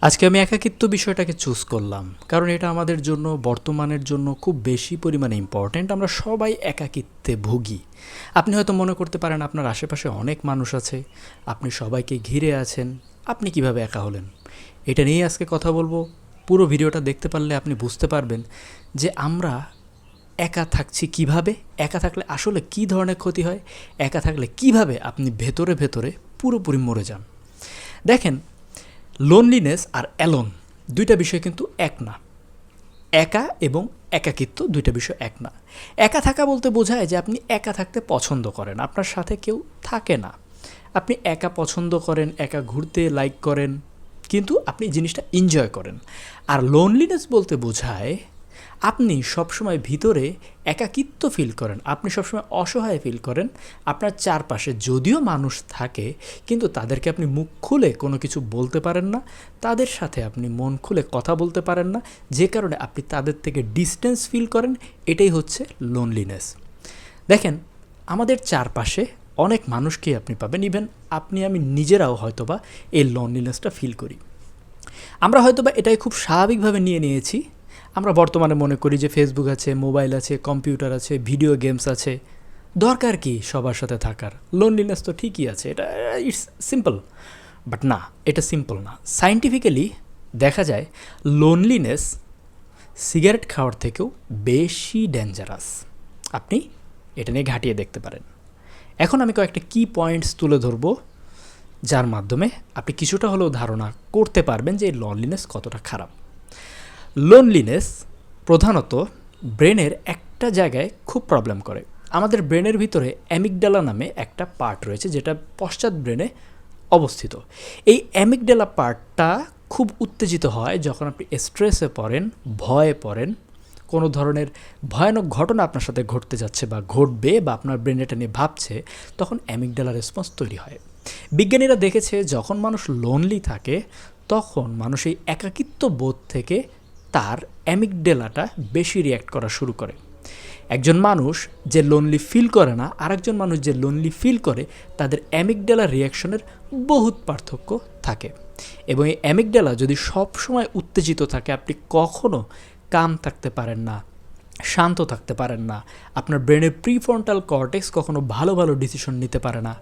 আজকে আমি একাকিত্ব বিষয়টাকে চুজ করলাম। কারণ এটা আমাদের জন্য, বর্তমানের জন্য খুব বেশি পরিমাণে ইম্পর্ট্যান্ট আমরা সবাই একাকিত্বে ভুগি। আপনি হয়তো মনে করতে পারেন, আপনার আশেপাশে অনেক মানুষ আছে। আপনি সবাইকে ঘিরে আছেন। আপনি কীভাবে একা হলেন? এটা নিয়েই আজকে কথা বলব। পুরো ভিডিওটা দেখতে পারলে আপনি বুঝতে পারবেন যে আমরা একা থাকছি কীভাবে? একা থাকলে আসলে কী ধরনের ক্ষতি হয়? একা থাকলে কীভাবে আপনি ভেতরে ভেতরে পুরোপুরি মরে যান? দেখেন লোনলিনেস আর অ্যালোন দুইটা বিষয় কিন্তু এক না। একা এবং একাকিত্ব দুইটা বিষয় এক না। একা থাকা বলতে বোঝায় যে আপনি একা থাকতে পছন্দ করেন, আপনার সাথে কেউ থাকে না। আপনি একা পছন্দ করেন, একা ঘুরতে লাইক করেন, কিন্তু আপনি জিনিসটা এনজয় করেন। আর লোনলিনেস বলতে বোঝায় আপনি সবসময় ভিতরে একাকিত্ব ফিল করেন। আপনি সবসময় অসহায় ফিল করেন। আপনার চারপাশে যদিও মানুষ থাকে, কিন্তু তাদেরকে আপনি মুখ খুলে কোনো কিছু বলতে পারেন না। তাদের সাথে আপনি মন খুলে কথা বলতে পারেন না। যে কারণে আপনি তাদের থেকে ডিস্টেন্স ফিল করেন, এটাই হচ্ছে লোনলিনেস দেখেন, আমাদের চারপাশে অনেক মানুষকেই আপনি পাবেন। ইভেন আপনি, আমি নিজেরাও হয়তোবা এই লোনলিনেসটা ফিল করি। আমরা হয়তোবা এটাই খুব স্বাভাবিকভাবে নিয়ে নিয়েছি। আমরা বর্তমানে মনে করি যে ফেসবুক আছে মোবাইল আছে কম্পিউটার আছে ভিডিও গেমস আছে। দরকার কি সবার সাথে থাকার? লোনলিনেস তো ঠিকই আছে, এটা ইটস সিম্পল বাট না, এটা সিম্পল না। সাইন্টিফিক্যালি দেখা যায় লোনলিনেস সিগারেট খাওয়ার থেকেও বেশি ডেঞ্জারাস আপনি এটা নিয়ে ঘাটিয়ে দেখতে পারেন। এখন আমি কয়েকটা কি পয়েন্টস তুলে ধরবো, যার মাধ্যমে আপনি কিছুটা হলেও ধারণা করতে পারবেন যে লনলিনেস কতটা খারাপ। লোনলিনেস প্রধানত ব্রেনের একটা জায়গায় খুব প্রবলেম করে। আমাদের ব্রেনের ভিতরে অ্যামিকডালা নামে একটা পার্ট রয়েছে, যেটা পশ্চাৎ ব্রেনে অবস্থিত। এই অ্যামিকডালা পার্টটা খুব উত্তেজিত হয় যখন আপনি স্ট্রেসে পড়েন, ভয়ে পড়েন। কোনো ধরনের ভয়ানক ঘটনা আপনার সাথে ঘটতে যাচ্ছে বা ঘটবে বা আপনার ব্রেন এটা নিয়ে ভাবছে, তখন অ্যামিকডালা রেসপন্স তৈরি হয়। বিজ্ঞানীরা দেখেছে, যখন মানুষ লোনলি থাকে, তখন মানুষ এই একাকিত্ব বোধ থেকে তার অ্যামিকডেলাটা বেশি রিয়্যাক্ট করা শুরু করে। একজন মানুষ যে লোনলি ফিল করে না, আরেকজন মানুষ যে লোনলি ফিল করে, তাদের অ্যামিকডেলা রিয়াকশনের বহুত পার্থক্য থাকে। এবং এই অ্যামিকডেলা যদি সব সময় উত্তেজিত থাকে, আপনি কখনো কাম থাকতে পারেন না, শান্ত থাকতে পারেন না, আপনার ব্রেনের প্রিফ্রন্টাল কর্টেক্স কখনো ভালো ভালো ডিসিশন নিতে পারে না,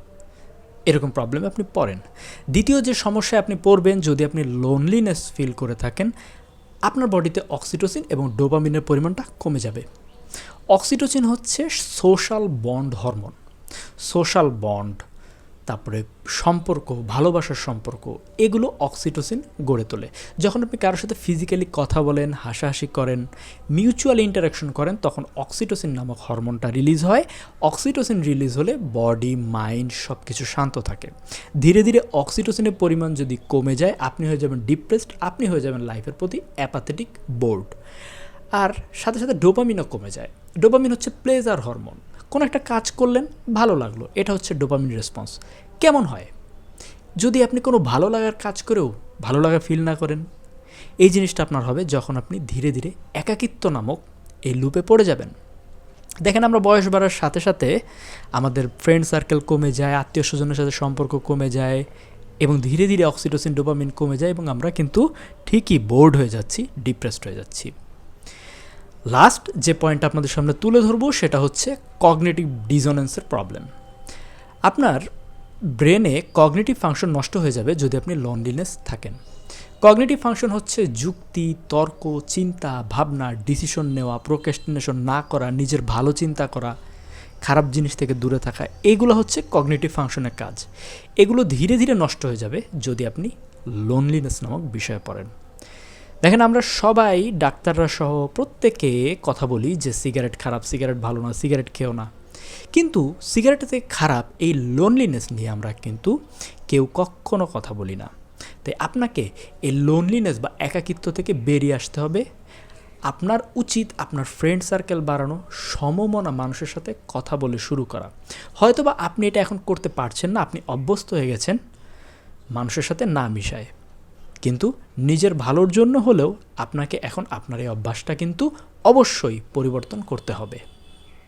এরকম প্রবলেমে আপনি পড়েন। দ্বিতীয় যে সমস্যায় আপনি পড়বেন, যদি আপনি লোনলিনেস ফিল করে থাকেন আপনার বডিতে অক্সিটোসিন এবং ডোপামিনের পরিমাণটা কমে যাবে। অক্সিটোসিন হচ্ছে social bond hormone. Social bond তারপরে সম্পর্ক, ভালোবাসার সম্পর্ক, এগুলো অক্সিটোসিন গড়ে তোলে। যখন আপনি কারোর সাথে ফিজিক্যালি কথা বলেন, হাসাহাসি করেন মিউচুয়াল ইন্টারাকশন করেন, তখন অক্সিটোসিন নামক হরমোনটা রিলিজ হয়। অক্সিটোসিন রিলিজ হলে বডি মাইন্ড সব কিছু শান্ত থাকে। ধীরে ধীরে অক্সিটোসিনের পরিমাণ যদি কমে যায়, আপনি হয়ে যাবেন ডিপ্রেসড আপনি হয়ে যাবেন লাইফের প্রতি অ্যাপাথেটিক বোর্ড আর সাথে সাথে ডোপামিনও কমে যায়। ডোপামিন হচ্ছে প্লেজার হরমোন কোনো একটা কাজ করলেন, ভালো লাগল। এটা হচ্ছে ডোপামিন রেসপন্স। কেমন হয়? যদি আপনি কোনো ভালো লাগার কাজ করেও ভালো লাগা ফিল না করেন, এই জিনিসটা আপনার হবে যখন আপনি ধীরে ধীরে একাকিত্ব নামক এই লুপে পড়ে যাবেন। দেখেন আমরা বয়স বাড়ার সাথে সাথে আমাদের ফ্রেন্ড সার্কেল কমে যায়, আত্মীয় স্বজনের সাথে সম্পর্ক কমে যায় এবং ধীরে ধীরে অক্সিটোসিন ডোপামিন কমে যায় এবং আমরা কিন্তু ঠিকই বোর্ড হয়ে যাচ্ছি ডিপ্রেসড হয়ে যাচ্ছি। লাস্ট যে পয়েন্ট আপনাদের সামনে তুলে ধরবো সেটা হচ্ছে কগনেটিভ ডিজোনেন্সের প্রবলেম আপনার ব্রেনে কগনেটিভ ফাংশন নষ্ট হয়ে যাবে যদি আপনি লনলিনেস থাকেন। কগনেটিভ ফাংশন হচ্ছে যুক্তি, তর্ক, চিন্তা, ভাবনা ডিসিশন নেওয়া প্রোকেস্টিনেশন না করা, নিজের ভালো চিন্তা করা, খারাপ জিনিস থেকে দূরে থাকা, এগুলো হচ্ছে কগনেটিভ ফাংশনের কাজ। এগুলো ধীরে ধীরে নষ্ট হয়ে যাবে যদি আপনি লোনলিনেস নামক বিষয়ে পড়েন। দেখেন, আমরা সবাই ডাক্তাররা সহ প্রত্যেকে কথা বলি যে সিগারেট খারাপ, সিগারেট ভালো না, সিগারেট খেও না। কিন্তু সিগারেট খারাপ, এই লোনলিনেস নিয়ে আমরা কিন্তু কেউ কখনো কথা বলি না। তাই আপনাকে এই লোনলিনেস বা একাকিত্ব থেকে বেরিয়ে আসতে হবে। আপনার উচিত আপনার ফ্রেন্ড সার্কেল বাড়ানো, সমমনা মানুষের সাথে কথা বলে শুরু করা। হয়তোবা আপনি এটা এখন করতে পারছেন না, আপনি অভ্যস্ত হয়ে গেছেন, মানুষের সাথে না মিশায়। কিন্তু নিজের ভালোর জন্য হলেও আপনাকে এখন আপনার এই অভ্যাসটা কিন্তু অবশ্যই পরিবর্তন করতে হবে।